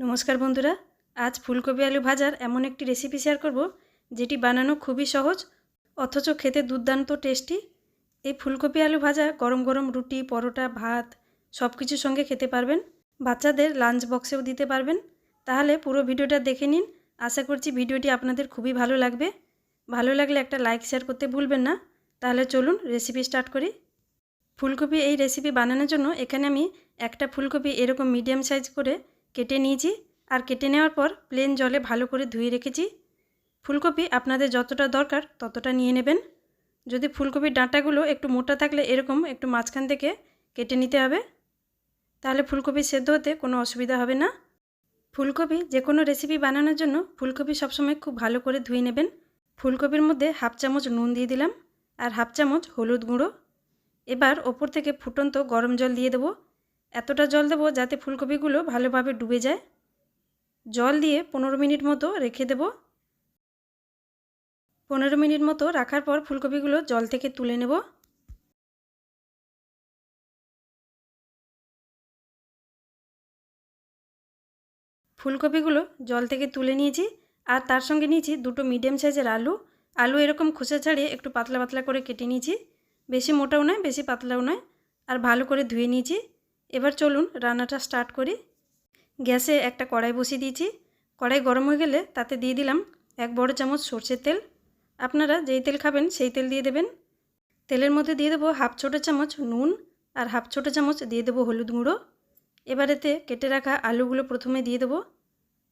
নমস্কার বন্ধুরা, আজ ফুলকপি আলু ভাজার এমন একটি রেসিপি শেয়ার করব, যেটি বানানো খুবই সহজ, অথচ খেতে দুর্দান্ত টেস্টি এই ফুলকপি আলু ভাজা গরম গরম রুটি, পরোটা, ভাত সব কিছুর সঙ্গে খেতে পারবেন, বাচ্চাদের লাঞ্চ বক্সেও দিতে পারবেন। তাহলে পুরো ভিডিওটা দেখে নিন, আশা করছি ভিডিওটি আপনাদের খুবই ভালো লাগবে। ভালো লাগলে একটা লাইক শেয়ার করতে ভুলবেন না। তাহলে চলুন রেসিপি স্টার্ট করি। ফুলকপি এই রেসিপি বানানোর জন্য এখানে আমি একটা ফুলকপি এরকম মিডিয়াম সাইজ করে কেটে নিয়েছি আর কেটে নেওয়ার পর প্লেন জলে ভালো করে ধুয়ে রেখেছি। ফুলকপি আপনাদের যতটা দরকার ততটা নিয়ে নেবেন। যদি ফুলকপির ডাঁটাগুলো একটু মোটা থাকলে এরকম একটু মাঝখান থেকে কেটে নিতে হবে। তাহলে ফুলকপি সেদ্ধ হতে কোনো অসুবিধা হবে না। ফুলকপি যে কোনো রেসিপি বানানোর জন্য ফুলকপি সবসময় খুব ভালো করে ধুয়ে নেবেন। ফুলকপির মধ্যে হাফ চামচ নুন দিয়ে দিলাম আর হাফ চামচ হলুদ গুঁড়ো। এবার ওপর থেকে ফুটন্ত গরম জল দিয়ে দেবো। এতটা জল দেবো যাতে ফুলকপিগুলো ভালোভাবে ডুবে যায়। জল দিয়ে পনেরো মিনিট মতো রেখে দেব। পনেরো মিনিট মতো রাখার পর ফুলকপিগুলো জল থেকে তুলে নেব। ফুলকপিগুলো জল থেকে তুলে নিয়েছি আর তার সঙ্গে নিয়েছি দুটো মিডিয়াম সাইজের আলু। আলু এরকম খোসা ছাড়িয়ে একটু পাতলা পাতলা করে কেটে নিয়েছি। বেশি মোটাও নয়, বেশি পাতলাও নয়। আর ভালো করে ধুয়ে নিয়েছি। এবার চলুন রান্নাটা স্টার্ট করি। গ্যাসে একটা কড়াই বসিয়ে দিয়েছি। কড়াই গরম হয়ে গেলে তাতে দিয়ে দিলাম এক বড় চামচ সর্ষের তেল। আপনারা যেই তেল খাবেন সেই তেল দিয়ে দেবেন। তেলের মধ্যে দিয়ে দেবো হাফ ছোটো চামচ নুন আর হাফ ছোটো চামচ দিয়ে দেবো হলুদ গুঁড়ো। এবার এতে কেটে রাখা আলুগুলো প্রথমে দিয়ে দেবো।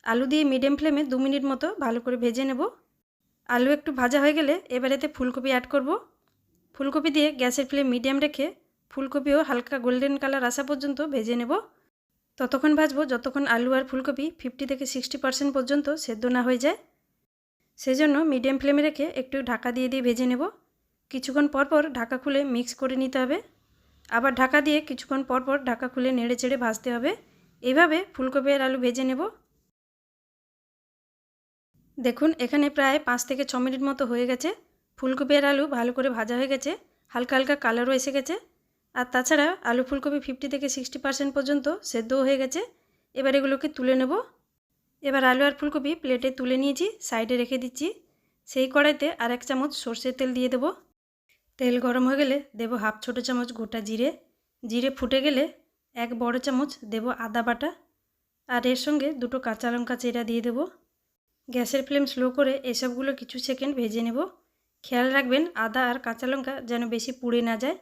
আলু দিয়ে মিডিয়াম ফ্লেমে দু মিনিট মতো ভালো করে ভেজে নেব। আলু একটু ভাজা হয়ে গেলে এবার এতে ফুলকপি অ্যাড করব। ফুলকপি দিয়ে গ্যাসের ফ্লেম মিডিয়াম রেখে ফুলকপিও হালকা গোল্ডেন কালার আসা পর্যন্ত ভেজে নেব। ততক্ষণ ভাজবো, যতক্ষণ আলু আর ফুলকপি ফিফটি থেকে সিক্সটি পার্সেন্ট পর্যন্ত সেদ্ধ না হয়ে যায়। সেজন্য মিডিয়াম ফ্লেমে রেখে একটু ঢাকা দিয়ে দিয়ে ভেজে নেব। কিছুক্ষণ পরপর ঢাকা খুলে মিক্স করে নিতে হবে। আবার ঢাকা দিয়ে কিছুক্ষণ পরপর ঢাকা খুলে নেড়ে চেড়ে ভাজতে হবে। এইভাবে ফুলকপি আর আলু ভেজে নেব। দেখুন, এখানে প্রায় পাঁচ থেকে ছ মিনিট মতো হয়ে গেছে। ফুলকপি আর আলু ভালো করে ভাজা হয়ে গেছে। হালকা হালকা কালারও এসে গেছে। আর তাছাড়া আলু ফুলকপি ফিফটি থেকে সিক্সটি পার্সেন্ট পর্যন্ত সেদ্ধও হয়ে গেছে। এবার এগুলোকে তুলে নেব। এবার আলু আর ফুলকপি প্লেটে তুলে নিয়েছি সাইডে রেখে দিচ্ছি। সেই কড়াইতে আর এক চামচ সর্ষের তেল দিয়ে দেব। তেল গরম হয়ে গেলে দেব হাফ ছোটো চামচ গোটা জিরে। জিরে ফুটে গেলে এক বড় চামচ দেব আদা বাটা। আর এর সঙ্গে দুটো কাঁচা লঙ্কা চেরা দিয়ে দেব। গ্যাসের ফ্লেম স্লো করে এসবগুলো কিছু সেকেন্ড ভেজে নেব। খেয়াল রাখবেন আদা আর কাঁচা লঙ্কা যেন বেশি পুড়ে না যায়।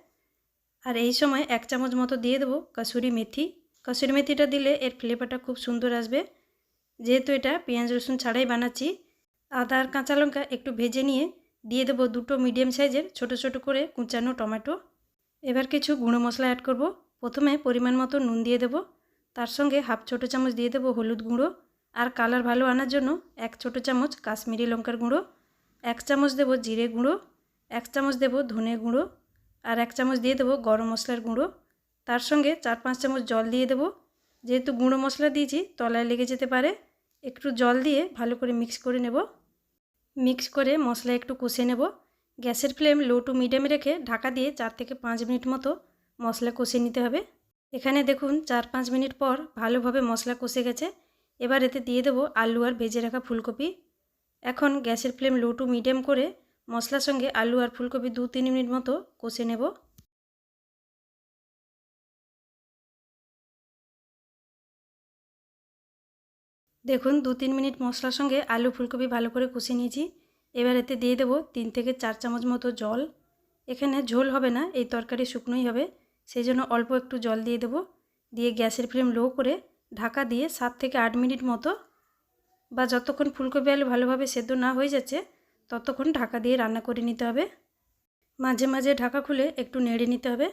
আর এই সময় এক চামচ মতো দিয়ে দেবো কসুরি মেথি। কসুরি মেথিটা দিলে এর ফ্লেভারটা খুব সুন্দর আসবে। যেহেতু এটা পেঁয়াজ, রসুন ছাড়াই বানাচ্ছি, আদা আর কাঁচা লঙ্কা একটু ভেজে নিয়ে দিয়ে দেবো দুটো মিডিয়াম সাইজের ছোট ছোট করে কুচানো টমেটো। এবার কিছু গুঁড়ো মশলা অ্যাড করব। প্রথমে পরিমাণ মতো নুন দিয়ে দেবো। তার সঙ্গে হাফ ছোটো চামচ দিয়ে দেবো হলুদ গুঁড়ো। আর কালার ভালো আনার জন্য এক ছোটো চামচ কাশ্মীরি লঙ্কার গুঁড়ো। এক চামচ দেবো জিরে গুঁড়ো। এক চামচ দেবো ধনে গুঁড়ো। আর এক চামচ দিয়ে দেবো গরম মশলার গুঁড়ো। তার সঙ্গে চার পাঁচ চামচ জল দিয়ে দেবো। যেহেতু গুঁড়ো মশলা দিয়েছি, তলায় লেগে যেতে পারে। একটু জল দিয়ে ভালো করে মিক্স করে নেব। মিক্স করে মশলা একটু কষে নেব। গ্যাসের ফ্লেম লো টু মিডিয়ামে রেখে ঢাকা দিয়ে চার থেকে পাঁচ মিনিট মতো মশলা কষে নিতে হবে। এখানে দেখুন, চার পাঁচ মিনিট পর ভালোভাবে মশলা কষে গেছে। এবার এতে দিয়ে দেবো আলু আর ভেজে রাখা ফুলকপি। এখন গ্যাসের ফ্লেম লো টু মিডিয়াম করে মশলার সঙ্গে আলু আর ফুলকপি দু তিন মিনিট মতো কষে নেব। দেখুন, দু তিন মিনিট মশলার সঙ্গে আলু ফুলকপি ভালো করে কষে নিয়েছি। এবার এতে দিয়ে দেবো তিন থেকে চার চামচ মতো জল। এখানে ঝোল হবে না, এই তরকারি শুকনোই হবে সেই জন্য অল্প একটু জল দিয়ে দেবো। দিয়ে গ্যাসের ফ্লেম লো করে ঢাকা দিয়ে সাত থেকে আট মিনিট মতো বা যতক্ষণ ফুলকপি আলু ভালোভাবে সেদ্ধ না হয়ে যাচ্ছে ততক্ষণ ঢাকা দিয়ে রান্না করে নিতে হবে। মাঝে মাঝে ঢাকা খুলে একটু নেড়ে নিতে হবে।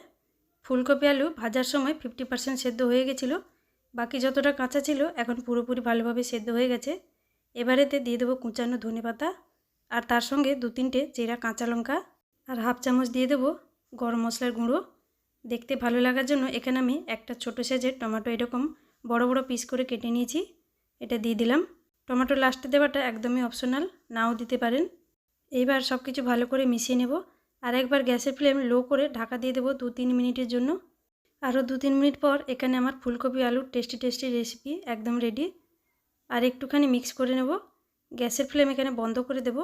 ফুলকপি আলু ভাজার সময় ফিফটি পার্সেন্ট সেদ্ধ হয়ে গেছিল। বাকি যতটা কাঁচা ছিল এখন পুরোপুরি ভালোভাবে সেদ্ধ হয়ে গেছে। এবারেতে দিয়ে দেবো কুচানো ধনে পাতা আর তার সঙ্গে দু তিনটে চেরা কাঁচা লঙ্কা আর হাফ চামচ দিয়ে দেবো গরম মশলার গুঁড়ো। দেখতে ভালো লাগার জন্য এখানে আমি একটা ছোটো সাইজের টমেটো এরকম বড় বড় পিস করে কেটে নিয়েছি। এটা দিয়ে দিলাম। টমেটো লাস্টে দেওয়াটা একদমই অপশনাল নাও দিতে পারেন। এইবার সব কিছু ভালো করে মিশিয়ে নেব। আর একবার গ্যাসের ফ্লেম লো করে ঢাকা দিয়ে দেবো দু তিন মিনিটের জন্য। আরও দু তিন মিনিট পর এখানে আমার ফুলকপি আলুর টেস্টি টেস্টি রেসিপি একদম রেডি আর একটুখানি মিক্স করে নেব। গ্যাসের ফ্লেম এখানে বন্ধ করে দেব।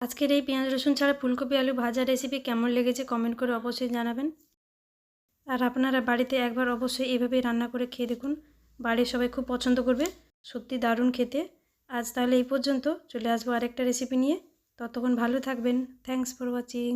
আজকের এই পেঁয়াজ, রসুন ছাড়া ফুলকপি আলু ভাজা রেসিপি কেমন লেগেছে কমেন্ট করে অবশ্যই জানাবেন। আর আপনারা বাড়িতে একবার অবশ্যই এভাবেই রান্না করে খেয়ে দেখুন। বাড়ির সবাই খুব পছন্দ করবে। সত্যি দারুণ খেতে। আজ তাহলে এই পর্যন্ত চলে আসব আরেকটা রেসিপি নিয়ে। ততক্ষণ ভালো থাকবেন। Thanks for watching